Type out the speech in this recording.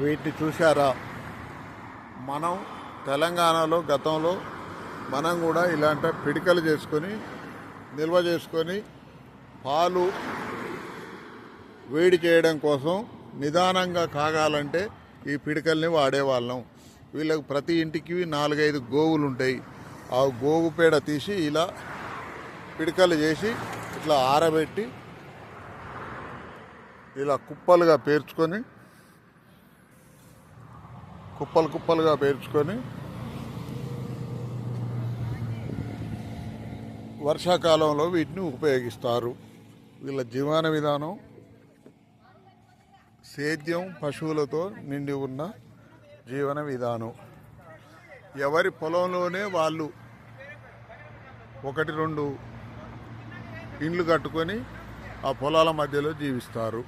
వీటిని చూశారా? మనం తెలంగాణలో గతంలో మనం కూడా ఇలాంటి పిడికలు చేసుకొని నిల్వ చేసుకొని పాలు వేడి చేయడం కోసం నిదానంగా కాగాలంటే ఈ పిడికల్ని వాడేవాళ్ళం. వీళ్ళకి ప్రతి ఇంటికి నాలుగైదు గోవులు ఉంటాయి. ఆ గోవు పేడ తీసి ఇలా పిడికలు చేసి ఇట్లా ఆరబెట్టి ఇలా కుప్పలుగా పేర్చుకొని కుప్పలు కుప్పలుగా పేర్చుకొని వర్షాకాలంలో వీటిని ఉపయోగిస్తారు. వీళ్ళ జీవన విధానం సేద్యం పశువులతో నిండి ఉన్న జీవన విధానం. ఎవరి పొలంలోనే వాళ్ళు ఒకటి రెండు ఇండ్లు కట్టుకొని ఆ పొలాల మధ్యలో జీవిస్తారు.